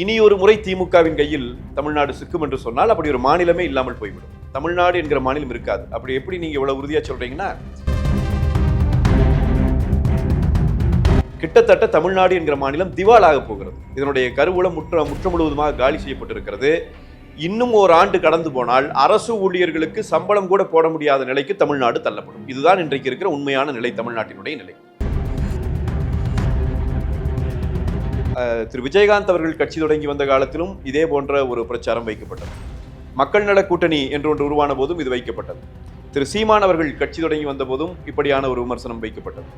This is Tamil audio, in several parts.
இனி ஒரு முறை திமுகவின் கையில் தமிழ்நாடு சிக்கும் என்று சொன்னால் அப்படி ஒரு மாநிலமே இல்லாமல் போய்விடும். தமிழ்நாடு என்கிற மாநிலம் இருக்காது. அப்படி எப்படி நீங்க இவ்வளவு உறுதியா சொல்றீங்கன்னா கிட்டத்தட்ட தமிழ்நாடு என்கிற மாநிலம் திவாலாக போகிறது. இதனுடைய கருவூலம் முற்ற முற்ற முழுவதுமாக காலி செய்யப்பட்டிருக்கிறது. இன்னும் ஒரு ஆண்டு கடந்து போனால் அரசு ஊழியர்களுக்கு சம்பளம் கூட போட முடியாத நிலைக்கு தமிழ்நாடு தள்ளப்படும். இதுதான் இன்றைக்கு இருக்கிற உண்மையான நிலை தமிழ்நாட்டினுடைய நிலை. திரு விஜயகாந்த் அவர்கள் கட்சி தொடங்கி வந்த காலத்திலும் இதே போன்ற ஒரு பிரச்சாரம் வைக்கப்பட்டது. மக்கள் நல கூட்டணி என்று ஒன்று உருவான போதும் இது வைக்கப்பட்டது. திரு சீமான் அவர்கள் கட்சி தொடங்கி வந்த போதும் இப்படியான ஒரு விமர்சனம் வைக்கப்பட்டது.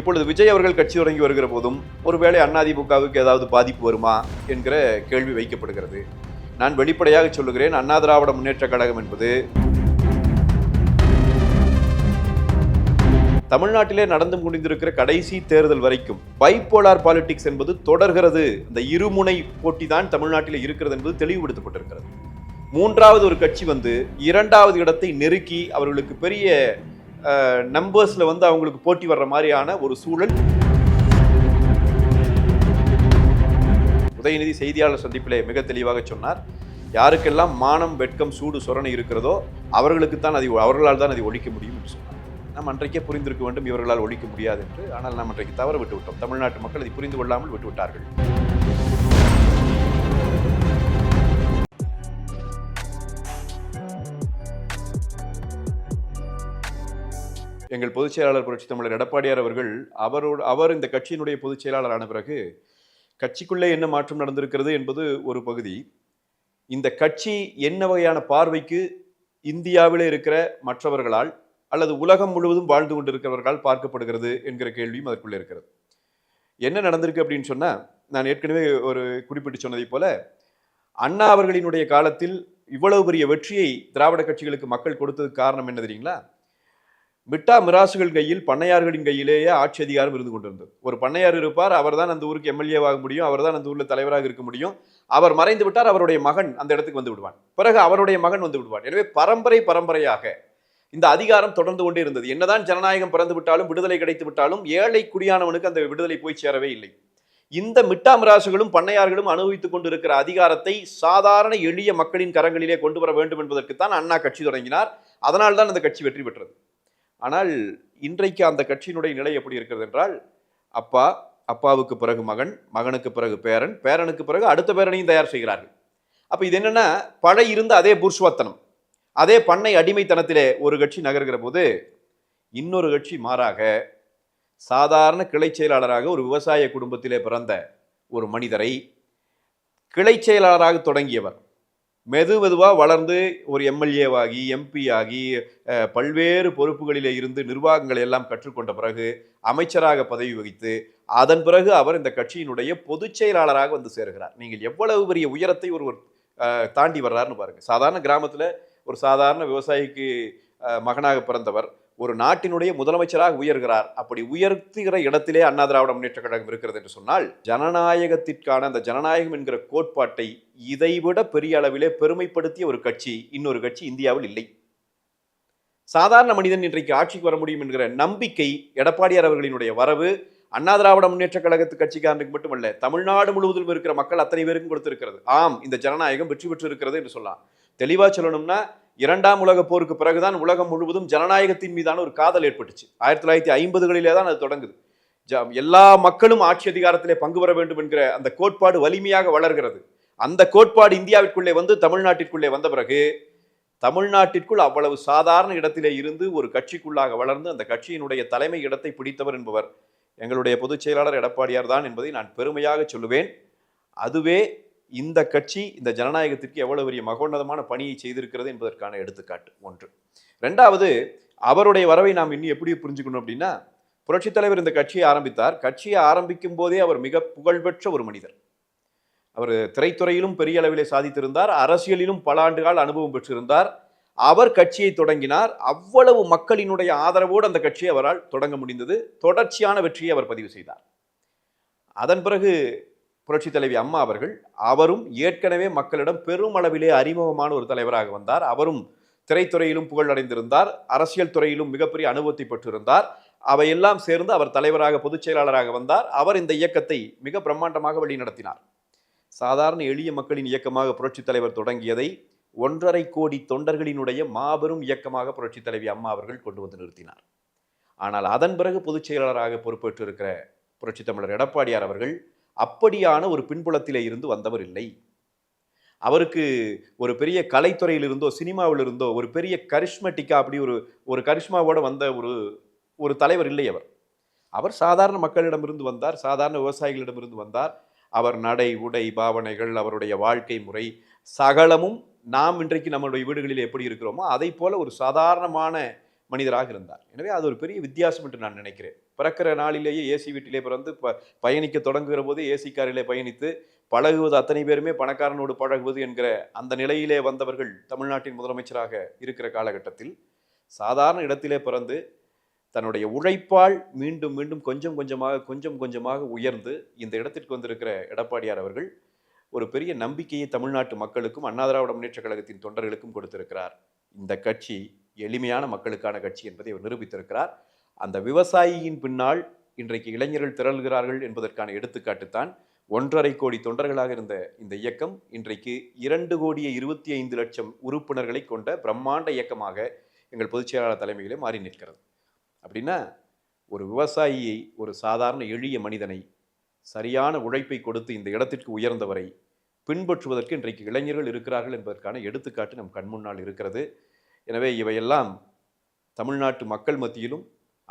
இப்பொழுது விஜய் அவர்கள் கட்சி தொடங்கி வருகிற போதும் ஒருவேளை அதிமுகவுக்கு ஏதாவது பாதிப்பு வருமா என்கிற கேள்வி வைக்கப்படுகிறது. நான் வெளிப்படையாக சொல்லுகிறேன் அண்ணா திராவிட முன்னேற்ற கழகம் என்பது தமிழ்நாட்டிலே நடந்து முடிந்திருக்கிற கடைசி தேர்தல் வரைக்கும் பைப்போலார் பாலிடிக்ஸ் என்பது தொடர்கிறது. இந்த இருமுனை போட்டி தான் தமிழ்நாட்டில் இருக்கிறது என்பது தெளிவுபடுத்தப்பட்டிருக்கிறது. மூன்றாவது ஒரு கட்சி வந்து இரண்டாவது இடத்தை நெருக்கி அவர்களுக்கு பெரிய நம்பர்ஸில் வந்து அவங்களுக்கு போட்டி வர்ற மாதிரியான ஒரு சூழல். உதயநிதி செய்தியாளர் சந்திப்பிலே மிக தெளிவாக சொன்னார். யாருக்கெல்லாம் மானம் வெட்கம் சூடு சொரணை இருக்கிறதோ அவர்களுக்கு தான் அதை அவர்களால் தான் அதை ஒழிக்க முடியும் என்று சொன்னார். நாம் அன்றைக்கே புரிந்திருக்க வேண்டும் இவர்களால் ஒழிக்க முடியாது என்று. ஆனால் நாம் அன்றைக்கு தவற விட்டுவிட்டோம் தமிழ்நாட்டு மக்கள் இதை புரிந்து கொள்ளாமல் விட்டுவிட்டார்கள் எங்கள் பொதுச் செயலாளர் புரட்சி தமிழர் எடப்பாடியார் அவர்கள் அவரோடு அவர் இந்த கட்சியினுடைய பொதுச் செயலாளரான பிறகு கட்சிக்குள்ளே என்ன மாற்றம் நடந்திருக்கிறது என்பது ஒரு பகுதி. இந்த கட்சி என்ன வகையான பார்வைக்கு இந்தியாவிலே இருக்கிற மற்றவர்களால் அல்லது உலகம் முழுவதும் வாழ்ந்து கொண்டிருக்கிறவர்களால் பார்க்கப்படுகிறது என்கிற கேள்வியும் அதற்குள்ளே இருக்கிறது. என்ன நடந்திருக்கு அப்படின்னு சொன்னால் நான் ஏற்கனவே ஒரு குறிப்பிட்டு சொன்னதைப் போல அண்ணா அவர்களினுடைய காலத்தில் இவ்வளவு பெரிய வெற்றியை திராவிட கட்சிகளுக்கு மக்கள் கொடுத்ததுக்கு காரணம் என்ன தெரியுங்களா? மிட்டா மிராசுகள் கையில் பண்ணையார்களின் கையிலேயே ஆட்சி அதிகாரம் இருந்து கொண்டிருந்தது. ஒரு பண்ணையார் இருப்பார் அவர்தான் அந்த ஊருக்கு எம்எல்ஏவாக முடியும் அவர்தான் அந்த ஊரில் தலைவராக இருக்க முடியும். அவர் மறைந்து விட்டார் அவருடைய மகன் அந்த இடத்துக்கு வந்து விடுவான். பிறகு அவருடைய மகன் வந்து விடுவான். எனவே பரம்பரை பரம்பரையாக இந்த அதிகாரம் தொடர்ந்து கொண்டே இருந்தது. என்னதான் ஜனநாயகம் பிறந்து விட்டாலும் விடுதலை கிடைத்து விட்டாலும் ஏழை குடியானவனுக்கு அந்த விடுதலை போய் சேரவே இல்லை. இந்த மிட்டாமிராசுகளும் பண்ணையார்களும் அனுபவித்துக் கொண்டிருக்கிற அதிகாரத்தை சாதாரண எளிய மக்களின் கரங்களிலே கொண்டு வர வேண்டும் என்பதற்குத்தான் அண்ணா கட்சி தொடங்கினார். அதனால் தான் அந்த கட்சி வெற்றி பெற்றது. ஆனால் இன்றைக்கு அந்த கட்சியினுடைய நிலை எப்படி இருக்கிறது என்றால் அப்பா அப்பாவுக்கு பிறகு மகன் மகனுக்கு பிறகு பேரன் பேரனுக்கு பிறகு அடுத்த பேரனையும் தயார் செய்கிறார்கள். அப்போ இது என்னென்னா பழை இருந்த அதே புருஷ்வத்தனம் அதே பண்ணை அடிமைத்தனத்திலே ஒரு கட்சி நகர்கிற போது இன்னொரு கட்சி மாறாக சாதாரண கிளை செயலாளராக ஒரு விவசாய குடும்பத்திலே பிறந்த ஒரு மனிதரை கிளை செயலாளராக தொடங்கியவர். மெது மெதுவாக வளர்ந்து ஒரு எம்எல்ஏவாகி எம்பி ஆகி பல்வேறு பொறுப்புகளிலே இருந்து நிர்வாகங்களை எல்லாம் கற்றுக்கொண்ட பிறகு அமைச்சராக பதவி வகித்து அதன் பிறகு அவர் இந்த கட்சியினுடைய பொதுச் செயலாளராக வந்து சேருகிறார். நீங்கள் எவ்வளவு பெரிய உயரத்தை ஒருவர் தாண்டி வர்றாருன்னு பாருங்கள் சாதாரண கிராமத்தில் ஒரு சாதாரண விவசாயிக்கு மகனாக பிறந்தவர் ஒரு நாட்டினுடைய முதலமைச்சராக உயர்கிறார். அப்படி உயர்த்துகிற இடத்திலே அண்ணா திராவிட முன்னேற்ற கழகம் இருக்கிறது என்று சொன்னால் ஜனநாயகத்திற்கான அந்த ஜனநாயகம் என்கிற கோட்பாட்டை இதைவிட பெரிய அளவிலே பெருமைப்படுத்திய ஒரு கட்சி இன்னொரு கட்சி இந்தியாவில் இல்லை. சாதாரண மனிதன் இன்றைக்கு ஆட்சிக்கு வர முடியும் என்கிற நம்பிக்கை எடப்பாடியார் அவர்களினுடைய வரவு அண்ணா திராவிட முன்னேற்ற கழகத்து கட்சிக்காரனுக்கு மட்டுமல்ல தமிழ்நாடு முழுவதும் இருக்கிற மக்கள் அத்தனை பேருக்கும் கொடுத்திருக்கிறது. ஆம் இந்த ஜனநாயகம் வெற்றி பெற்று இருக்கிறது என்று சொல்லலாம். தெளிவாக சொல்லணும்னா இரண்டாம் உலக போருக்கு பிறகுதான் உலகம் முழுவதும் ஜனநாயகத்தின் மீதான ஒரு காதல் ஏற்பட்டுச்சு. ஆயிரத்தி தொள்ளாயிரத்தி ஐம்பதுகளிலே தான் அது தொடங்குது. எல்லா மக்களும் ஆட்சி அதிகாரத்திலே பங்கு பெற வேண்டும் என்கிற அந்த கோட்பாடு வலிமையாக வளர்கிறது. அந்த கோட்பாடு இந்தியாவிற்குள்ளே வந்து தமிழ்நாட்டிற்குள்ளே வந்த பிறகு தமிழ்நாட்டிற்குள் அவ்வளவு சாதாரண இடத்திலே இருந்து ஒரு கட்சிக்குள்ளாக வளர்ந்து அந்த கட்சியினுடைய தலைமை இடத்தை பிடித்தவர் என்பவர் எங்களுடைய பொதுச் செயலாளர் எடப்பாடியார் தான் என்பதை நான் பெருமையாக சொல்லுவேன். அதுவே இந்த கட்சி இந்த ஜனநாயகத்திற்கு எவ்வளவு பெரிய மகோன்னதமான பணியை செய்திருக்கிறது என்பதற்கான எடுத்துக்காட்டு ஒன்று. ரெண்டாவது அவருடைய வரவை நாம் இன்னும் எப்படி புரிஞ்சுக்கணும் அப்படின்னா புரட்சித் தலைவர் இந்த கட்சியை ஆரம்பித்தார். கட்சியை ஆரம்பிக்கும் போதே அவர் மிக புகழ்பெற்ற ஒரு மனிதர். அவர் திரைத்துறையிலும் பெரிய அளவிலே சாதித்திருந்தார். அரசியலிலும் பல ஆண்டுகால் அனுபவம் பெற்றிருந்தார். அவர் கட்சியை தொடங்கினார். அவ்வளவு மக்களினுடைய ஆதரவோடு அந்த கட்சியை அவரால் தொடங்க முடிந்தது. தொடர்ச்சியான வெற்றியை அவர் பதிவு செய்தார். அதன் பிறகு புரட்சி தலைவி அம்மா அவர்கள் அவரும் ஏற்கனவே மக்களிடம் பெரும் அளவிலே அறிமுகமான ஒரு தலைவராக வந்தார். அவரும் திரைத்துறையிலும் புகழ் அடைந்திருந்தார். அரசியல் துறையிலும் மிகப்பெரிய அனுபவத்தை பெற்றிருந்தார். அவையெல்லாம் சேர்ந்து அவர் தலைவராக பொதுச் செயலாளராக வந்தார். அவர் இந்த இயக்கத்தை மிக பிரம்மாண்டமாக வழிநடத்தினார். சாதாரண எளிய மக்களின் இயக்கமாக புரட்சித் தலைவர் தொடங்கியதை ஒன்றரை கோடி தொண்டர்களினுடைய மாபெரும் இயக்கமாக புரட்சித் தலைவி அம்மா அவர்கள் கொண்டு வந்து நிறுத்தினார். ஆனால் அதன் பிறகு பொதுச் செயலாளராக பொறுப்பேற்று இருக்கிற புரட்சித் தமிழர் எடப்பாடியார் அவர்கள் அப்படியான ஒரு பின்புலத்திலே இருந்து வந்தவர் இல்லை. அவருக்கு ஒரு பெரிய கலைத்துறையில் இருந்தோ சினிமாவில் இருந்தோ ஒரு பெரிய கரிஷ்மட்டிக்கா அப்படி ஒரு ஒரு கரிஷ்மாவோடு வந்த ஒரு ஒரு தலைவர் இல்லை அவர். அவர் சாதாரண மக்களிடமிருந்து வந்தார் சாதாரண விவசாயிகளிடமிருந்து வந்தார். அவர் நடை உடை பாவனைகள் அவருடைய வாழ்க்கை முறை சகலமும் நாம் இன்றைக்கு நம்மளுடைய வீடுகளில் எப்படி இருக்கிறோமோ அதை போல ஒரு சாதாரணமான மனிதராக இருந்தார். எனவே அது ஒரு பெரிய வித்தியாசம் என்று நான் நினைக்கிறேன். பிறக்கிற நாளிலேயே ஏசி வீட்டிலே பிறந்து ப பயணிக்க தொடங்குகிற போது ஏசி காரிலே பயணித்து பழகுவது அத்தனை பேருமே பணக்காரனோடு பழகுவது என்கிற அந்த நிலையிலே வந்தவர்கள் தமிழ்நாட்டின் முதலமைச்சராக இருக்கிற காலகட்டத்தில் சாதாரண இடத்திலே பிறந்து தன்னுடைய உழைப்பால் மீண்டும் மீண்டும் கொஞ்சம் கொஞ்சமாக கொஞ்சம் கொஞ்சமாக உயர்ந்து இந்த இடத்திற்கு வந்திருக்கிற எடப்பாடியார் அவர்கள் ஒரு பெரிய நம்பிக்கையை தமிழ்நாட்டு மக்களுக்கும் அண்ணா திராவிட முன்னேற்ற கழகத்தின் தொண்டர்களுக்கும் கொடுத்திருக்கிறார். இந்த கட்சி எளிமையான மக்களுக்கான கட்சி என்பதை அவர் நிரூபித்திருக்கிறார். அந்த விவசாயியின் பின்னால் இன்றைக்கு இளைஞர்கள் திரள்கிறார்கள் என்பதற்கான எடுத்துக்காட்டுத்தான் ஒன்றரை கோடி தொண்டர்களாக இருந்த இந்த இயக்கம் இன்றைக்கு இரண்டு கோடியே இருபத்தி ஐந்து லட்சம் உறுப்பினர்களை கொண்ட பிரம்மாண்ட இயக்கமாக எங்கள் பொதுச் செயலாளர் தலைமையிலே மாறி நிற்கிறது. அப்படின்னா ஒரு விவசாயியை ஒரு சாதாரண எளிய மனிதனை சரியான உழைப்பை கொடுத்து இந்த இடத்திற்கு உயர்ந்தவரை பின்பற்றுவதற்கு இன்றைக்கு இளைஞர்கள் இருக்கிறார்கள் என்பதற்கான எடுத்துக்காட்டு நம் கண்முன்னால் இருக்கிறது. எனவே இவையெல்லாம் தமிழ்நாட்டு மக்கள் மத்தியிலும்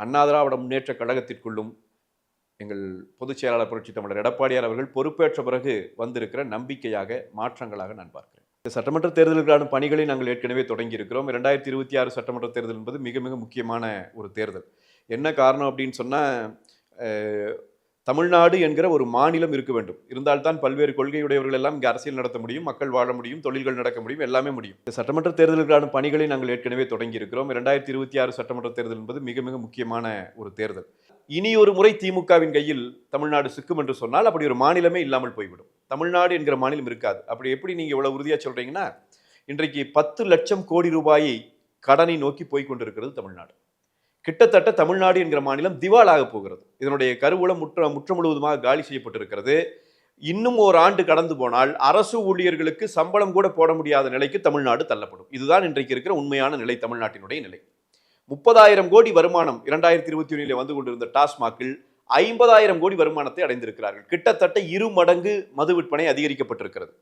அண்ணா திராவிட முன்னேற்ற கழகத்திற்குள்ளும் எங்கள் பொதுச் செயலாளர் புரட்சி தமிழர் எடப்பாடியார் அவர்கள் பொறுப்பேற்ற பிறகு வந்திருக்கிற நம்பிக்கையாக மாற்றங்களாக நான் பார்க்கிறேன். இந்த சட்டமன்ற தேர்தலுக்கான பணிகளை நாங்கள் ஏற்கனவே தொடங்கி இருக்கிறோம் இரண்டாயிரத்தி இருபத்தி ஆறு சட்டமன்ற தேர்தல் என்பது மிக மிக முக்கியமான ஒரு தேர்தல். என்ன காரணம் அப்படின்னு சொன்னால் தமிழ்நாடு என்கிற ஒரு மாநிலம் இருக்க வேண்டும். இருந்தால்தான் பல்வேறு கொள்கையுடையவர்கள் எல்லாம் இங்கே அரசியல் நடத்த முடியும் மக்கள் வாழ முடியும் தொழில்கள் நடக்க முடியும் எல்லாமே முடியும். இந்த சட்டமன்ற தேர்தலுக்கான பணிகளை நாங்கள் ஏற்கனவே தொடங்கி இருக்கிறோம் இரண்டாயிரத்தி இருபத்தி ஆறு சட்டமன்ற தேர்தல் என்பது மிக மிக முக்கியமான ஒரு தேர்தல். இனி ஒரு முறை திமுகவின் கையில் தமிழ்நாடு சிக்கும் என்று சொன்னால் அப்படி ஒரு மாநிலமே இல்லாமல் போய்விடும். தமிழ்நாடு என்கிற மாநிலம் இருக்காது. அப்படி எப்படி நீங்கள் இவ்வளோ உறுதியாக சொல்கிறீங்கன்னா இன்றைக்கு பத்து லட்சம் கோடி ரூபாயை கடனை நோக்கி போய்கொண்டிருக்கிறது தமிழ்நாடு. கிட்டத்தட்ட தமிழ்நாடு என்கிற மாநிலம் திவாலாக போகிறது. இதனுடைய கருவூலம் முற்ற முற்ற முழுவதுமாக காலி செய்யப்பட்டிருக்கிறது. இன்னும் ஒரு ஆண்டு கடந்து போனால் அரசு ஊழியர்களுக்கு சம்பளம் கூட போட முடியாத நிலைக்கு தமிழ்நாடு தள்ளப்படும். இதுதான் இன்றைக்கு இருக்கிற உண்மையான நிலை தமிழ்நாட்டினுடைய நிலை. முப்பதாயிரம் கோடி வருமானம் இரண்டாயிரத்தி இருபத்தி ஒன்றிலே வந்து கொண்டிருந்த டாஸ்மாகில் ஐம்பதாயிரம் கோடி வருமானத்தை அடைந்திருக்கிறார்கள். கிட்டத்தட்ட இரு மடங்கு மது விற்பனை அதிகரிக்கப்பட்டிருக்கிறது.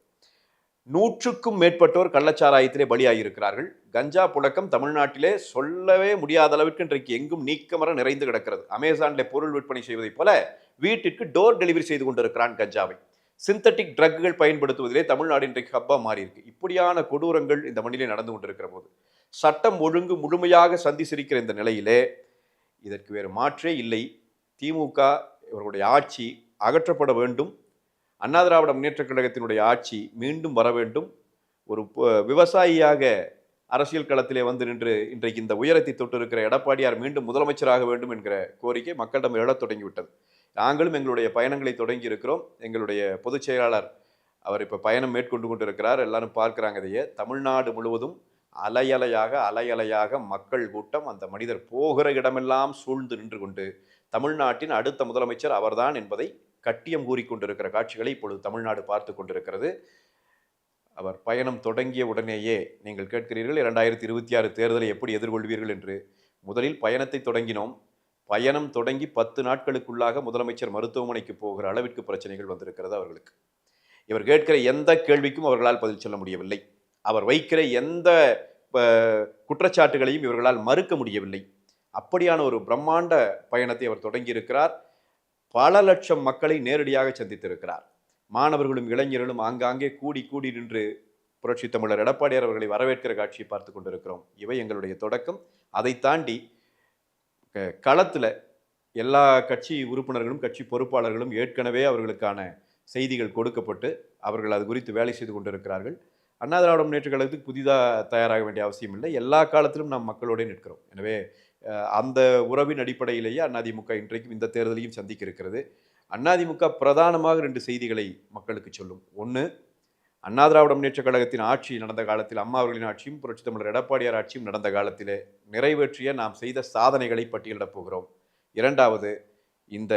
நூற்றுக்கும் மேற்பட்டோர் கள்ளச்சாராயத்திலே பலியாகியிருக்கிறார்கள் கஞ்சா புழக்கம் தமிழ்நாட்டிலே சொல்லவே முடியாத அளவிற்கு இன்றைக்கு எங்கும் நீக்கமர நிறைந்து கிடக்கிறது. அமேசானிலே பொருள் விற்பனை செய்வதைப் போல வீட்டிற்கு டோர் டெலிவரி செய்து கொண்டிருக்கிறான் கஞ்சாவை. சிந்தட்டிக் ட்ரக்குகள் பயன்படுத்துவதிலே தமிழ்நாடு இன்றைக்கு ஹப்பா மாறியிருக்கு. இப்படியான கொடூரங்கள் இந்த மண்ணிலே நடந்து கொண்டிருக்கிற போது சட்டம் ஒழுங்கு முழுமையாக சந்தி சிரிக்கிற இந்த நிலையிலே இதற்கு வேறு மாற்றே இல்லை. திமுக இவர்களுடைய ஆட்சி அகற்றப்பட வேண்டும். அண்ணா திராவிட முன்னேற்றக் கழகத்தினுடைய ஆட்சி மீண்டும் வர வேண்டும். ஒரு விவசாயியாக அரசியல் களத்திலே வந்து நின்று இன்றைக்கு இந்த உயரத்தை தொட்டிருக்கிற எடப்பாடியார் மீண்டும் முதலமைச்சராக வேண்டும் என்கிற கோரிக்கை மக்களிடம் எழத் தொடங்கிவிட்டது. நாங்களும் எங்களுடைய பயணங்களை தொடங்கி இருக்கிறோம். எங்களுடைய பொதுச் செயலாளர் அவர் இப்போ பயணம் மேற்கொண்டு கொண்டிருக்கிறார். எல்லாரும் பார்க்குறாங்க இதையே. தமிழ்நாடு முழுவதும் அலையலையாக அலையலையாக மக்கள் கூட்டம் அந்த மனிதர் போகிற இடமெல்லாம் சூழ்ந்து நின்று கொண்டு தமிழ்நாட்டின் அடுத்த முதலமைச்சர் அவர்தான் என்பதை கட்டியம் கூறிக்கொண்டிருக்கிற காட்சிகளை இப்பொழுது தமிழ்நாடு பார்த்து கொண்டிருக்கிறது. அவர் பயணம் தொடங்கிய உடனேயே நீங்கள் கேட்கிறீர்கள் இரண்டாயிரத்தி இருபத்தி ஆறு தேர்தலை எப்படி எதிர்கொள்வீர்கள் என்று. முதலில் பயணத்தை தொடங்கினோம். பயணம் தொடங்கி பத்து நாட்களுக்குள்ளாக முதலமைச்சர் மருத்துவமனைக்கு போகிற அளவிற்கு பிரச்சனைகள் வந்திருக்கிறது அவர்களுக்கு. இவர் கேட்கிற எந்த கேள்விக்கும் அவர்களால் பதில் சொல்ல முடியவில்லை. அவர் வைக்கிற எந்த குற்றச்சாட்டுகளையும் இவர்களால் மறுக்க முடியவில்லை. அப்படியான ஒரு பிரம்மாண்ட பயணத்தை அவர் தொடங்கியிருக்கிறார். பல லட்சம் மக்களை நேரடியாக சந்தித்திருக்கிறார். மாணவர்களும் இளைஞர்களும் ஆங்காங்கே கூடி கூடி நின்று புரட்சி தமிழர் எடப்பாடியார் அவர்களை வரவேற்கிற காட்சியை பார்த்து கொண்டிருக்கிறோம். இவை எங்களுடைய தொடக்கம். அதை தாண்டி களத்தில் எல்லா கட்சி உறுப்பினர்களும் கட்சி பொறுப்பாளர்களும் ஏற்கனவே அவர்களுக்கான செய்திகள் கொடுக்கப்பட்டு அவர்கள் அது குறித்து வேலை செய்து கொண்டிருக்கிறார்கள். அண்ணா திராவிட முன்னேற்ற கழகத்துக்கு புதிதாக தயாராக வேண்டிய அவசியம் இல்லை. எல்லா காலத்திலும் நாம் மக்களோடே நிற்கிறோம். எனவே அந்த உறவின் அடிப்படையிலேயே அதிமுக இன்றைக்கும் இந்த தேர்தலையும் சந்திக்க இருக்கிறது அதிமுக பிரதானமாக ரெண்டு செய்திகளை மக்களுக்கு சொல்லும். ஒன்று அண்ணா திராவிட முன்னேற்ற கழகத்தின் ஆட்சி நடந்த காலத்தில் அம்மா அவர்களின் ஆட்சியும் புரட்சி தமிழர் எடப்பாடியார் ஆட்சியும் நடந்த காலத்தில் நிறைவேற்றிய நாம் செய்த சாதனைகளை பட்டியலிடப் போகிறோம். இரண்டாவது இந்த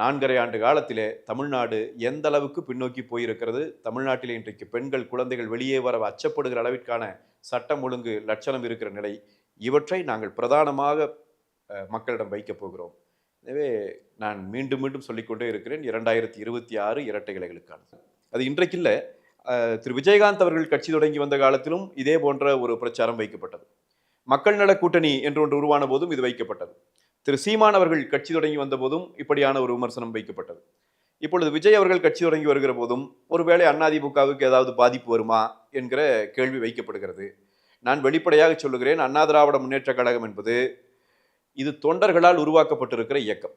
நான்கரை ஆண்டு காலத்திலே தமிழ்நாடு எந்த அளவுக்கு பின்னோக்கி போயிருக்கிறது? தமிழ்நாட்டில் இன்றைக்கு பெண்கள் குழந்தைகள் வெளியே வர அச்சப்படுகிற அளவிற்கான சட்டம் ஒழுங்கு லட்சணம் இருக்கிற நிலை. இவற்றை நாங்கள் பிரதானமாக மக்களிடம் வைக்கப் போகிறோம். எனவே நான் மீண்டும் மீண்டும் சொல்லிக்கொண்டே இருக்கிறேன் இரண்டாயிரத்தி இருபத்தி ஆறு இரட்டை இலைகளுக்கானது. அது இன்றைக்கு இல்லை திரு. விஜயகாந்த் அவர்கள் கட்சி தொடங்கி வந்த காலத்திலும் இதே போன்ற ஒரு பிரச்சாரம் வைக்கப்பட்டது. மக்கள் நல கூட்டணி என்று ஒன்று உருவான போதும் இது வைக்கப்பட்டது. திரு. சீமான் அவர்கள் கட்சி தொடங்கி வந்த போதும் இப்படியான ஒரு விமர்சனம் வைக்கப்பட்டது. இப்பொழுது விஜய் அவர்கள் கட்சி தொடங்கி வருகிற போதும் ஒருவேளை அதிமுகவுக்கு ஏதாவது பாதிப்பு வருமா என்கிற கேள்வி வைக்கப்படுகிறது. நான் வெளிப்படையாக சொல்லுகிறேன் அண்ணா திராவிட முன்னேற்ற கழகம் என்பது இது தொண்டர்களால் உருவாக்கப்பட்டிருக்கிற இயக்கம்.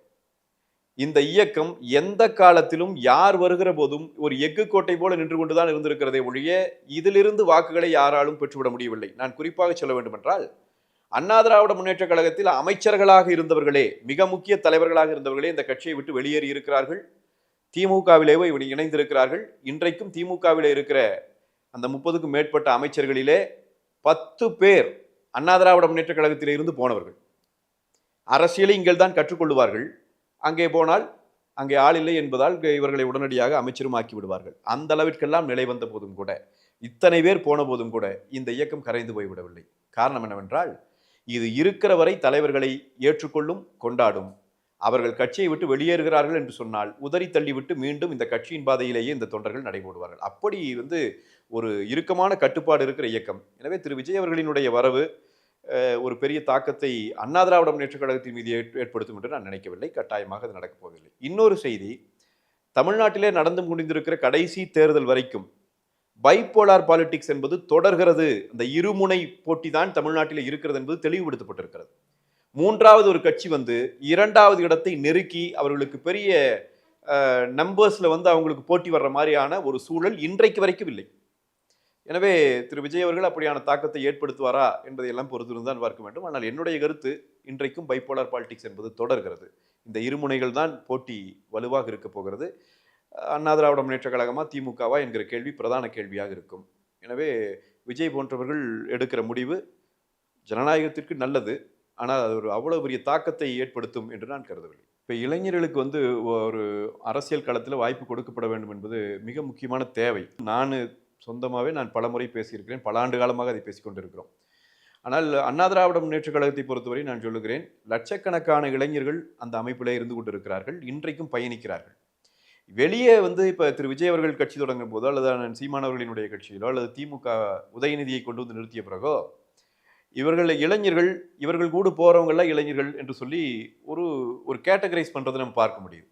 இந்த இயக்கம் எந்த காலத்திலும் யார் வருகிற போதும் ஒரு எஃகு கோட்டை போல நின்று கொண்டுதான் இருந்திருக்கிறதே ஒழிய இதிலிருந்து வாக்குகளை யாராலும் பெற்றுவிட முடியவில்லை. நான் குறிப்பாக சொல்ல வேண்டுமென்றால் அண்ணா திராவிட முன்னேற்ற கழகத்தில் அமைச்சர்களாக இருந்தவர்களே மிக முக்கிய தலைவர்களாக இருந்தவர்களே இந்த கட்சியை விட்டு வெளியேறி இருக்கிறார்கள். திமுகவிலேயே இவங்க இணைந்திருக்கிறார்கள். இன்றைக்கும் திமுகவிலே இருக்கிற அந்த முப்பதுக்கும் மேற்பட்ட அமைச்சர்களிலே பத்து பேர் அண்ணா திராவிட முன்னேற்ற கழகத்தில் இருந்து போனவர்கள். அரசியலை இங்கே தான் கற்றுக்கொள்வார்கள் அங்கே போனால் அங்கே ஆள் இல்லை என்பதால் இவர்களை உடனடியாக அமைச்சரும் ஆக்கி விடுவார்கள். அந்த அளவிற்கெல்லாம் நிலை வந்த போதும் கூட இத்தனை பேர் போன போதும் கூட இந்த இயக்கம் கரைந்து போய்விடவில்லை காரணம் என்னவென்றால் இது இருக்கிற வரை தலைவர்களை ஏற்றுக்கொள்ளும் கொண்டாடும் அவர்கள் கட்சியை விட்டு வெளியேறுகிறார்கள் என்று சொன்னால் உதறி தள்ளிவிட்டு மீண்டும் இந்த கட்சியின் பாதையிலேயே இந்த தொண்டர்கள் நடைபோடுவார்கள். அப்படி வந்து ஒரு இறுக்கமான கட்டுப்பாடு இருக்கிற இயக்கம். எனவே திரு. விஜய் அவர்களினுடைய வரவு ஒரு பெரிய தாக்கத்தை அண்ணா திராவிட முன்னேற்ற கழகத்தின் மீது ஏற்- ஏற்படுத்தும் என்று நான் நினைக்கவில்லை. கட்டாயமாக அது நடக்கப் போவதில்லை. இன்னொரு செய்தி தமிழ்நாட்டிலே நடந்து முடிந்திருக்கிற கடைசி தேர்தல் வரைக்கும் பைப்போலார் பாலிடிக்ஸ் என்பது தொடர்கிறது. அந்த இருமுனை போட்டி தான் தமிழ்நாட்டில் இருக்கிறது என்பது தெளிவுபடுத்தப்பட்டிருக்கிறது. மூன்றாவது ஒரு கட்சி வந்து இரண்டாவது இடத்தை நெருக்கி அவர்களுக்கு பெரிய நம்பர்ஸில் வந்து அவங்களுக்கு போட்டி வர்ற மாதிரியான ஒரு சூழல் இன்றைக்கு வரைக்கும் இல்லை. எனவே திரு. விஜய் அவர்கள் அப்படியான தாக்கத்தை ஏற்படுத்துவாரா என்பதையெல்லாம் பொறுத்திருந்தான் பார்க்க வேண்டும். ஆனால் என்னுடைய கருத்து இன்றைக்கும் பைப்போலார் பாலிடிக்ஸ் என்பது தொடர்கிறது. இந்த இருமுனைகள் தான் போட்டி வலுவாக இருக்க போகிறது. அண்ணா திராவிட முன்னேற்ற கழகமா திமுகவா என்கிற கேள்வி பிரதான கேள்வியாக இருக்கும். எனவே விஜய் போன்றவர்கள் எடுக்கிற முடிவு ஜனநாயகத்திற்கு நல்லது. ஆனால் அது ஒரு அவ்வளோ பெரிய தாக்கத்தை ஏற்படுத்தும் என்று நான் கருதவில்லை. இப்போ இளைஞர்களுக்கு வந்து ஒரு அரசியல் களத்தில் வாய்ப்பு கொடுக்கப்பட வேண்டும் என்பது மிக முக்கியமான தேவை. நான் சொந்தமாகவே நான் பலமுறை பேசியிருக்கிறேன். பல ஆண்டு காலமாக அதை பேசிக்கொண்டிருக்கிறோம் ஆனால் அண்ணா திராவிட முன்னேற்ற கழகத்தை பொறுத்தவரை நான் சொல்லுகிறேன் லட்சக்கணக்கான இளைஞர்கள் அந்த அமைப்பிலே இருந்து கொண்டிருக்கிறார்கள். இன்றைக்கும் பயணிக்கிறார்கள். வெளியே வந்து இப்போ திரு விஜய் அவர்கள் கட்சி தொடங்கும் போதோ அல்லது சீமானவர்களினுடைய கட்சியிலோ அல்லது திமுக உதயநிதியை கொண்டு வந்து நிறுத்திய பிறகோ இவர்கள் இளைஞர்கள் இவர்கள் கூட போகிறவங்களாம் இளைஞர்கள் என்று சொல்லி ஒரு ஒரு கேட்டகரைஸ் பண்ணுறதை நம்ம பார்க்க முடியும்.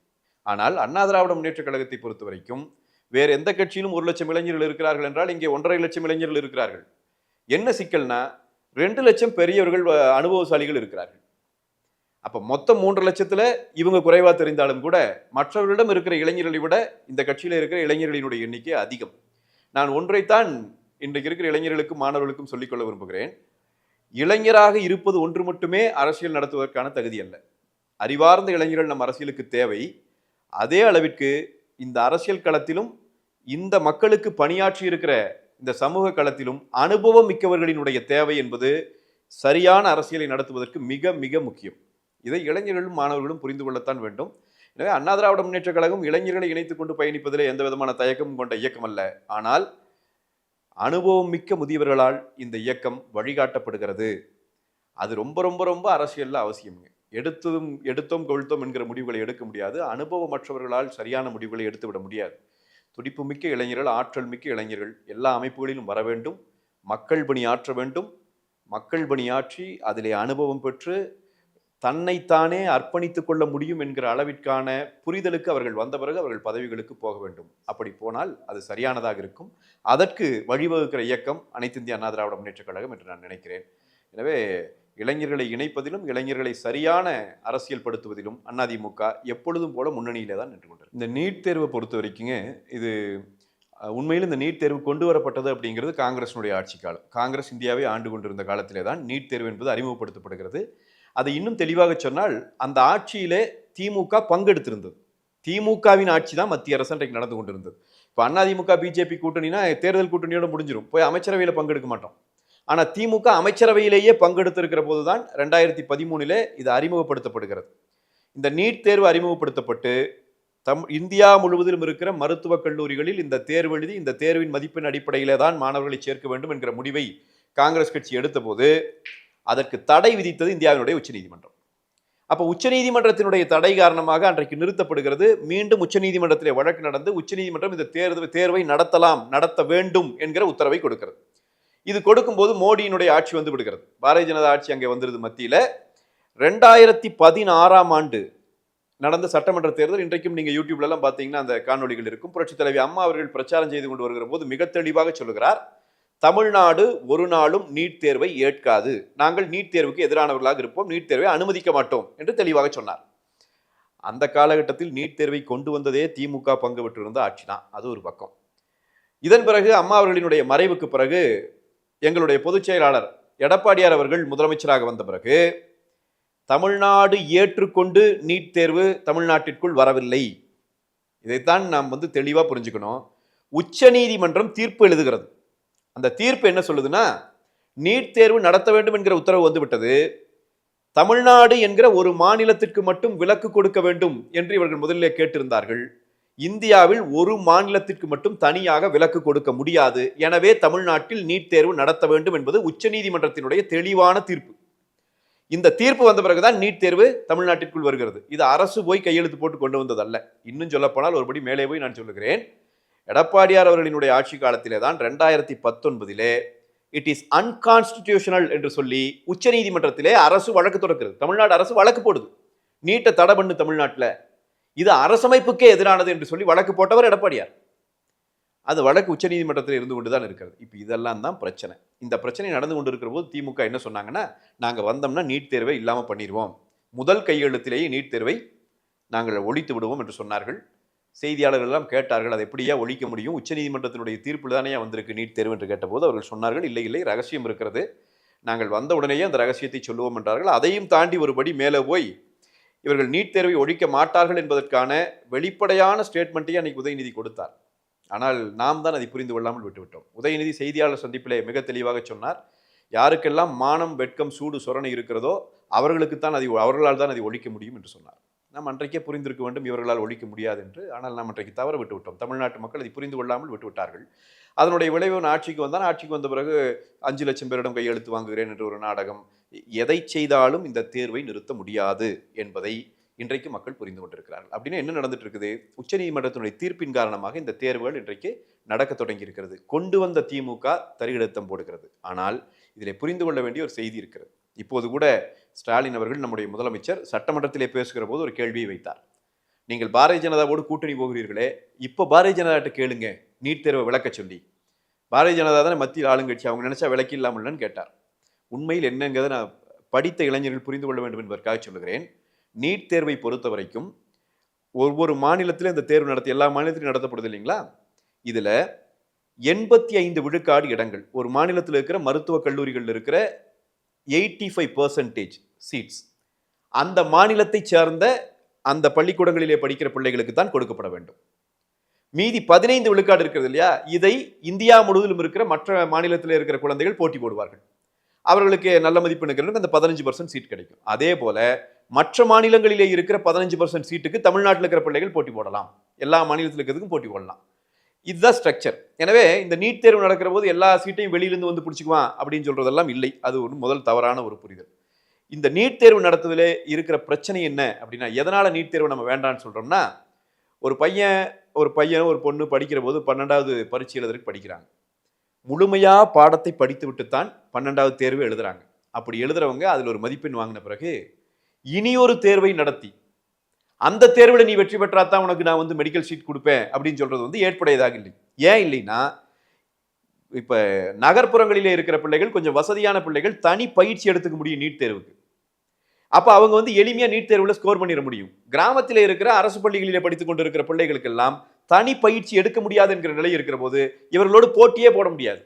ஆனால் அண்ணா திராவிட முன்னேற்ற கழகத்தை பொறுத்த வரைக்கும் வேறு எந்த கட்சியிலும் ஒரு லட்சம் இளைஞர்கள் இருக்கிறார்கள் என்றால் இங்கே ஒன்றரை லட்சம் இளைஞர்கள் இருக்கிறார்கள். என்ன சிக்கல்னா ரெண்டு லட்சம் பெரியவர்கள் வ- அனுபவசாலிகள் இருக்கிறார்கள். அப்போ மொத்தம் மூன்று லட்சத்தில் இவங்க குறைவாக தெரிந்தாலும் கூட மற்றவர்களிடம் இருக்கிற இளைஞர்களை விட இந்த கட்சியில் இருக்கிற இளைஞர்களினுடைய எண்ணிக்கை அதிகம். நான் ஒன்றைத்தான் இன்றைக்கு இருக்கிற இளைஞர்களுக்கும் மாணவர்களுக்கும் சொல்லிக்கொள்ள விரும்புகிறேன். இளைஞராக இருப்பது ஒன்று மட்டுமே அரசியல் நடத்துவதற்கான தகுதி அல்ல. அறிவார்ந்த இளைஞர்கள் நம் அரசியலுக்கு தேவை. அதே அளவிற்கு இந்த அரசியல் களத்திலும் இந்த மக்களுக்கு பணியாற்றி இருக்கிற இந்த சமூக களத்திலும் அனுபவம் மிக்கவர்களினுடைய தேவை என்பது சரியான அரசியலை நடத்துவதற்கு மிக மிக முக்கியம். இதை இளைஞர்களும் மாணவர்களும் புரிந்து கொள்ளத்தான் வேண்டும். எனவே அண்ணா திராவிட முன்னேற்ற கழகம் இளைஞர்களை இணைத்துக் கொண்டு பயணிப்பதிலே எந்த விதமான தயக்கமும் கொண்ட இயக்கம் அல்ல ஆனால் அனுபவம் மிக்க முதியவர்களால் இந்த இயக்கம் வழிகாட்டப்படுகிறது. அது ரொம்ப ரொம்ப ரொம்ப அரசியலில் அவசியம்ங்க எடுத்ததும் எடுத்தோம் கொழுத்தோம் என்கிற முடிவுகளை எடுக்க முடியாது. அனுபவமற்றவர்களால் சரியான முடிவுகளை எடுத்துவிட முடியாது. துடிப்பு மிக்க இளைஞர்கள் ஆற்றல் மிக்க இளைஞர்கள் எல்லா அமைப்புகளிலும் வர வேண்டும். மக்கள் பணி ஆற்ற வேண்டும். மக்கள் பணியாற்றி அதிலே அனுபவம் பெற்று தன்னைத்தானே அர்ப்பணித்துக் கொள்ள முடியும் என்கிற அளவிற்கான புரிதலுக்கு அவர்கள் வந்த பிறகு அவர்கள் பதவிகளுக்கு போக வேண்டும். அப்படி போனால் அது சரியானதாக இருக்கும். அதற்கு வழிவகுக்கிற இயக்கம் அனைத்து இந்திய அண்ணா திராவிட முன்னேற்ற கழகம் என்று நான் நினைக்கிறேன். எனவே இளைஞர்களை இணைப்பதிலும் இளைஞர்களை சரியான அரசியல் படுத்துவதிலும் அதிமுக எப்பொழுதும் போல முன்னணியிலே தான் நின்று கொண்டிருக்கு. இந்த நீட் தேர்வை பொறுத்த வரைக்குங்க இது உண்மையில் இந்த நீட் தேர்வு கொண்டு வரப்பட்டது அப்படிங்கிறது காங்கிரஸினுடைய ஆட்சி காலம். காங்கிரஸ் இந்தியாவை ஆண்டு கொண்டிருந்த காலத்திலே தான் நீட் தேர்வு என்பது அறிமுகப்படுத்தப்படுகிறது. அதை இன்னும் தெளிவாக சொன்னால் அந்த ஆட்சியிலே திமுக பங்கெடுத்திருந்தது. திமுகவின் ஆட்சி தான் மத்திய அரசு அன்றைக்கு நடந்து கொண்டிருந்தது. இப்போ அதிமுக பிஜேபி கூட்டணினா தேர்தல் கூட்டணியோட முடிஞ்சிடும் போய் அமைச்சரவையில் பங்கெடுக்க மாட்டோம். ஆனால் திமுக அமைச்சரவையிலேயே பங்கெடுத்திருக்கிற போதுதான் ரெண்டாயிரத்தி பதிமூணிலே இது அறிமுகப்படுத்தப்படுகிறது. இந்த நீட் தேர்வு அறிமுகப்படுத்தப்பட்டு தம் இந்தியா முழுவதிலும் இருக்கிற மருத்துவக் கல்லூரிகளில் இந்த தேர்வு எழுதி இந்த தேர்வின் மதிப்பெண் அடிப்படையிலே தான் மாணவர்களை சேர்க்க வேண்டும் என்கிற முடிவை காங்கிரஸ் கட்சி எடுத்தபோது அதற்கு தடை விதித்தது இந்தியாவினுடைய உச்சநீதிமன்றம் அப்போ உச்சநீதிமன்றத்தினுடைய தடை காரணமாக அன்றைக்கு நிறுத்தப்படுகிறது. மீண்டும் உச்சநீதிமன்றத்திலே வழக்கு நடந்து உச்சநீதிமன்றம் இந்த தேர்வு தேர்வை நடத்தலாம் நடத்த வேண்டும் என்கிற உத்தரவை கொடுக்கிறது. இது கொடுக்கும்போது மோடியினுடைய ஆட்சி வந்து விடுகிறது. பாரதிய ஜனதா ஆட்சி அங்கே வந்துருது மத்தியில். ரெண்டாயிரத்தி பதினாறாம் ஆண்டு நடந்த சட்டமன்ற தேர்தல் இன்றைக்கும் நீங்கள் யூடியூப்லலாம் பார்த்தீங்கன்னா அந்த காணொளிகள் இருக்கும். புரட்சித் தலைவி அம்மா அவர்கள் பிரச்சாரம் செய்து கொண்டு வருகிற போது மிக தெளிவாக சொல்லுகிறார். தமிழ்நாடு ஒரு நாளும் நீட் தேர்வை ஏற்காது. நாங்கள் நீட் தேர்வுக்கு எதிரானவர்களாக இருப்போம். நீட் தேர்வை அனுமதிக்க மாட்டோம் என்று தெளிவாக சொன்னார். அந்த காலகட்டத்தில் நீட் தேர்வை கொண்டு வந்ததே திமுக பங்கு பெற்றிருந்த ஆட்சி தான். அது ஒரு பக்கம். இதன் பிறகு அம்மா அவர்களினுடைய மறைவுக்கு பிறகு எங்களுடைய பொதுச் செயலாளர் எடப்பாடியார் அவர்கள் முதலமைச்சராக வந்த பிறகு தமிழ்நாடு ஏற்றுக்கொண்டு நீட் தேர்வு தமிழ்நாட்டிற்குள் வரவில்லை. இதைத்தான் நாம் வந்து தெளிவாக புரிஞ்சுக்கணும். உச்சநீதிமன்றம் தீர்ப்பு எழுதுகிறது. அந்த தீர்ப்பு என்ன சொல்லுதுன்னா நீட் தேர்வு நடத்த வேண்டும் என்கிற உத்தரவு வந்துவிட்டது. தமிழ்நாடு என்கிற ஒரு மாநிலத்திற்கு மட்டும் விலக்கு கொடுக்க வேண்டும் என்று இவர்கள் முதலிலே கேட்டிருந்தார்கள். இந்தியாவில் ஒரு மாநிலத்திற்கு மட்டும் தனியாக விலக்கு கொடுக்க முடியாது. எனவே தமிழ்நாட்டில் நீட் தேர்வு நடத்த வேண்டும் என்பது உச்சநீதிமன்றத்தினுடைய தெளிவான தீர்ப்பு. இந்த தீர்ப்பு வந்த பிறகுதான் நீட் தேர்வு தமிழ்நாட்டிற்குள் வருகிறது. இது அரசு போய் கையெழுத்து போட்டு கொண்டு வந்ததல்ல. இன்னும் சொல்லப்போனால் ஒருபடி மேலே போய் நான் சொல்லுகிறேன். எடப்பாடியார் அவர்களினுடைய ஆட்சி காலத்திலே தான் ரெண்டாயிரத்தி பத்தொன்பதிலே இட் இஸ் அன்கான்ஸ்டிடியூஷனல் என்று சொல்லி உச்சநீதிமன்றத்திலே அரசு வழக்கு தொடக்கிறது. தமிழ்நாடு அரசு வழக்கு போடுது. நீட்டை தடை பண்ணு தமிழ்நாட்டில். இது அரசமைப்புக்கே எதிரானது என்று சொல்லி வழக்கு போட்டவர் எடப்பாடியார். அது வழக்கு உச்சநீதிமன்றத்தில் இருந்து கொண்டு தான் இருக்கிறது. இப்போ இதெல்லாம் தான் பிரச்சனை. இந்த பிரச்சனை நடந்து கொண்டு இருக்கிற போது திமுக என்ன சொன்னாங்கன்னா நாங்கள் வந்தோம்னா நீட் தேர்வை இல்லாமல் பண்ணிடுவோம் முதல் கையெழுத்திலேயே நீட் தேர்வை நாங்கள் ஒழித்து விடுவோம் என்று சொன்னார்கள். செய்தியாளர்கள் எல்லாம் கேட்டார்கள் அதை எப்படியா ஒழிக்க முடியும்? உச்சநீதிமன்றத்தினுடைய தீர்ப்பில் தானே வந்திருக்கு? நீட் தேர்வு என்று கேட்டபோது அவர்கள் சொன்னார்கள் இல்லை இல்லை ரகசியம் இருக்கிறது. நாங்கள் வந்த உடனேயே அந்த ரகசியத்தை சொல்லுவோம் என்றார்கள். அதையும் தாண்டி ஒருபடி மேலே போய் இவர்கள் நீட் தேர்வை ஒழிக்க மாட்டார்கள் என்பதற்கான வெளிப்படையான ஸ்டேட்மெண்ட்டையும் அன்னைக்கு உதயநிதி கொடுத்தார். ஆனால் நாம் தான் அதை புரிந்து கொள்ளாமல் விட்டுவிட்டோம் உதயநிதி செய்தியாளர் சந்திப்பிலே மிக தெளிவாக சொன்னார் யாருக்கெல்லாம் மானம் வெட்கம் சூடு சொரணை இருக்கிறதோ அவர்களுக்குத்தான் அதை அவர்களால் தான் அதை ஒழிக்க முடியும் என்று சொன்னார். நாம் அன்றைக்கே புரிந்திருக்க வேண்டும் இவர்களால் ஒழிக்க முடியாது என்று. ஆனால் நாம் அன்றைக்கு தவற விட்டு விட்டோம். தமிழ்நாட்டு மக்கள் அதை புரிந்து கொள்ளாமல் விட்டுவிட்டார்கள் அதனுடைய விளைவு நான் ஆட்சிக்கு வந்தான் ஆட்சிக்கு வந்த பிறகு அஞ்சு லட்சம் பேரிடம் கையெழுத்து வாங்குகிறேன் என்று ஒரு நாடகம் எதை செய்தாலும் இந்த தேர்வை நிறுத்த முடியாது என்பதை இன்றைக்கு மக்கள் புரிந்து கொண்டிருக்கிறார்கள். அப்படின்னா என்ன நடந்துட்டு இருக்குது? உச்சநீதிமன்றத்தினுடைய தீர்ப்பின் காரணமாக இந்த தேர்வுகள் இன்றைக்கு நடக்க தொடங்கி இருக்கிறது. கொண்டு வந்த திமுக தரிகிடத்தம் போடுகிறது. ஆனால் இதில் புரிந்து கொள்ள வேண்டிய ஒரு செய்தி இருக்கிறது. இப்போது கூட ஸ்டாலின் அவர்கள் நம்முடைய முதலமைச்சர் சட்டமன்றத்திலே பேசுகிற போது ஒரு கேள்வியை வைத்தார். நீங்கள் பாரதிய ஜனதாவோடு கூட்டணி போகிறீர்களே இப்போ பாரதிய ஜனதாட்ட கேளுங்க நீட் தேர்வை விளக்க சொல்லி. பாரதிய ஜனதா தானே மத்தியில் ஆளுங்கட்சி அவங்க நினச்சா விளக்கி இல்லாமல்னு கேட்டார். உண்மையில் என்னங்கிறத நான் படித்த இளைஞர்கள் புரிந்து கொள்ள வேண்டும் என்பதற்காக சொல்லுகிறேன். நீட் தேர்வை பொறுத்த வரைக்கும் ஒவ்வொரு மாநிலத்திலும் இந்த தேர்வு நடத்தி எல்லா மாநிலத்திலும் நடத்தப்படுது இல்லைங்களா? இதில் எண்பத்தி ஐந்து விழுக்காடு இடங்கள் ஒரு மாநிலத்தில் இருக்கிற மருத்துவக் கல்லூரிகளில் இருக்கிற எயிட்டி ஃபைவ் பர்சன்டேஜ் சீட்ஸ் அந்த மாநிலத்தை சேர்ந்த அந்த பள்ளிக்கூடங்களிலே படிக்கிற பிள்ளைகளுக்கு தான் கொடுக்கப்பட வேண்டும். மீதி பதினைந்து விழுக்காடு இருக்கிறது இல்லையா? இதை இந்தியா முழுவதிலும் இருக்கிற மற்ற மாநிலத்தில் இருக்கிற குழந்தைகள் போட்டி போடுவார்கள். அவர்களுக்கு நல்ல மதிப்பெண்ணுக்கு அந்த பதினஞ்சு பர்சன்ட் சீட் கிடைக்கும். அதே போல மற்ற மாநிலங்களிலே இருக்கிற பதினஞ்சு பர்சன்ட் சீட்டுக்கு தமிழ்நாட்டில் இருக்கிற பிள்ளைகள் போட்டி போடலாம். எல்லா மாநிலத்தில் இருக்கிறதுக்கும் போட்டி போடலாம். இதுதான் ஸ்ட்ரக்சர் எனவே இந்த நீட் தேர்வு நடக்கிற போது எல்லா சீட்டையும் வெளியிலேருந்து வந்து பிடிச்சிக்குவான் அப்படின்னு சொல்கிறதெல்லாம் இல்லை. அது ஒரு முதல் தவறான ஒரு புரிதல். இந்த நீட் தேர்வு நடத்துவதில் இருக்கிற பிரச்சனை என்ன அப்படின்னா எதனால் நீட் தேர்வு நம்ம வேண்டாம்னு சொல்கிறோம்னா ஒரு பையன் ஒரு பையன் ஒரு பொண்ணு படிக்கிற போது பன்னெண்டாவது பரீட்சை எழுதுறதுக்கு படிக்கிறாங்க. முழுமையாக பாடத்தை படித்து விட்டுத்தான் பன்னெண்டாவது தேர்வு எழுதுகிறாங்க அப்படி எழுதுறவங்க அதில் ஒரு மதிப்பெண் வாங்கின பிறகு இனி ஒரு தேர்வை நடத்தி அந்த தேர்வில் நீ வெற்றி பெற்றாதான் உனக்கு நான் வந்து மெடிக்கல் சீட் கொடுப்பேன் அப்படின்னு சொல்றது வந்து ஏற்புடையதாக இல்லை. ஏன் இல்லைன்னா இப்போ நகர்ப்புறங்களிலே இருக்கிற பிள்ளைகள் கொஞ்சம் வசதியான பிள்ளைகள் தனி பயிற்சி எடுத்துக்க முடியும் நீட் தேர்வுக்கு. அப்போ அவங்க வந்து எளிமையாக நீட் தேர்வில் ஸ்கோர் பண்ணிட முடியும். கிராமத்தில் இருக்கிற அரசு பள்ளிகளில் படித்து கொண்டு இருக்கிற பிள்ளைகளுக்கெல்லாம் தனி பயிற்சி எடுக்க முடியாது என்கிற நிலை இருக்கிற போது இவர்களோடு போட்டியே போட முடியாது.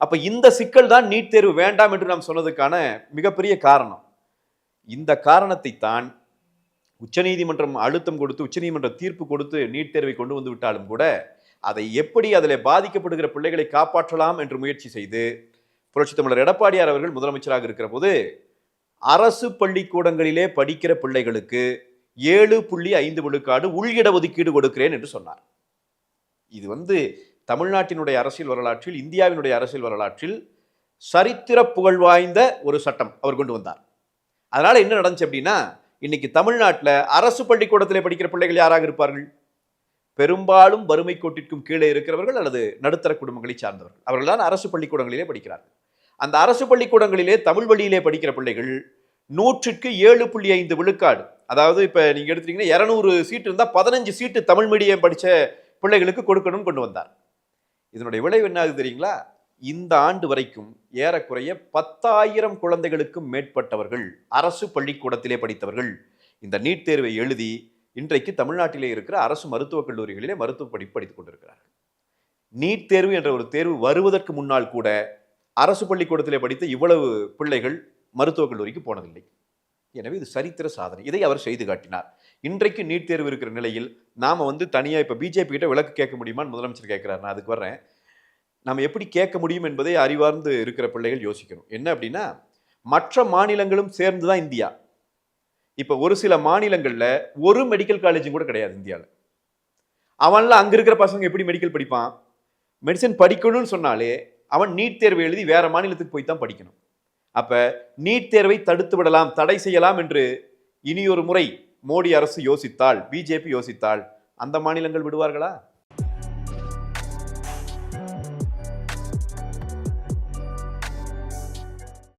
அப்போ இந்த சிக்கல் தான் நீட் தேர்வு வேண்டாம் என்று நாம் சொன்னதுக்கான மிகப்பெரிய காரணம். இந்த காரணத்தை தான் உச்சநீதிமன்றம் அழுத்தம் கொடுத்து உச்சநீதிமன்ற தீர்ப்பு கொடுத்து நீட் தேர்வை கொண்டு வந்து விட்டாலும் கூட அதை எப்படி அதில் பாதிக்கப்படுகிற பிள்ளைகளை காப்பாற்றலாம் என்று முயற்சி செய்து புரட்சி தமிழர் எடப்பாடியார் அவர்கள் முதலமைச்சராக இருக்கிற போது அரசு பள்ளிக்கூடங்களிலே படிக்கிற பிள்ளைகளுக்கு ஏழு புள்ளி ஐந்து விழுக்காடு உள்இட ஒதுக்கீடு கொடுக்கிறேன் என்று சொன்னார். இது வந்து தமிழ்நாட்டினுடைய அரசியல் வரலாற்றில் இந்தியாவினுடைய அரசியல் வரலாற்றில் சரித்திர புகழ் வாய்ந்த ஒரு சட்டம் அவர் கொண்டு வந்தார். அதனால் என்ன நடந்துச்சு அப்படின்னா இன்னைக்கு தமிழ்நாட்டில் அரசு பள்ளிக்கூடத்திலே படிக்கிற பிள்ளைகள் யாராக இருப்பார்கள்? பெரும்பாலும் வறுமை கோட்டிற்கும் கீழே இருக்கிறவர்கள் அல்லது நடுத்தர குடும்பங்களை சார்ந்தவர்கள். அவர்கள் தான் அரசு பள்ளிக்கூடங்களிலே படிக்கிறார்கள். அந்த அரசு பள்ளிக்கூடங்களிலே தமிழ் வழியிலே படிக்கிற பிள்ளைகள் நூற்றுக்கு ஏழு புள்ளி ஐந்து விழுக்காடு. அதாவது இப்போ நீங்கள் எடுத்துட்டீங்கன்னா இரநூறு சீட்டு இருந்தால் பதினஞ்சு சீட்டு தமிழ் மீடியம் படித்த பிள்ளைகளுக்கு கொடுக்கணும்னு கொண்டு வந்தார். இதனுடைய விளைவு என்ன ஆகுது தெரியுங்களா? இந்த ஆண்டு வரைக்கும் ஏறக்குறைய பத்தாயிரம் குழந்தைகளுக்கும் மேற்பட்டவர்கள் அரசு பள்ளிக்கூடத்திலே படித்தவர்கள். இந்த நீட் தேர்வை எழுதி இன்றைக்கு தமிழ்நாட்டிலே இருக்கிற அரசு மருத்துவக் கல்லூரிகளிலே மருத்துவ படிப்பு படித்துக் கொண்டிருக்கிறார்கள். நீட் தேர்வு என்ற ஒரு தேர்வு வருவதற்கு முன்னால் கூட அரசு பள்ளிக்கூடத்திலே படித்த இவ்வளவு பிள்ளைகள் மருத்துவக் கல்லூரிக்கு போனதில்லை. எனவே இது சரித்திர சாதனை. இதை அவர் செய்து காட்டினார். இன்றைக்கு நீட் தேர்வு இருக்கிற நிலையில் நாம் வந்து தனியாக இப்போ பிஜேபி கிட்ட விளக்கு கேட்க முடியுமான்னு முதலமைச்சர் கேட்குறாரு. நான் அதுக்கு வர்றேன். நம்ம எப்படி கேட்க முடியும் என்பதை அறிவார்ந்து இருக்கிற பிள்ளைகள் யோசிக்கணும். என்ன அப்படின்னா மற்ற மாநிலங்களும் சேர்ந்து தான் இந்தியா. இப்போ ஒரு சில மாநிலங்களில் ஒரு மெடிக்கல் காலேஜும் கூட கிடையாது இந்தியாவில் அவன்லாம் அங்கே இருக்கிற பசங்க எப்படி மெடிக்கல் படிப்பான்? மெடிசன் படிக்கணும்னு சொன்னாலே அவன் நீட் தேர்வு எழுதி வேற மாநிலத்துக்கு போய் தான் படிக்கணும். அப்போ நீட் தேர்வை தடுத்து விடலாம் தடை செய்யலாம் என்று இனியொரு முறை மோடி அரசு யோசித்தால் பிஜேபி யோசித்தால் அந்த மாநிலங்கள் விடுவார்களா?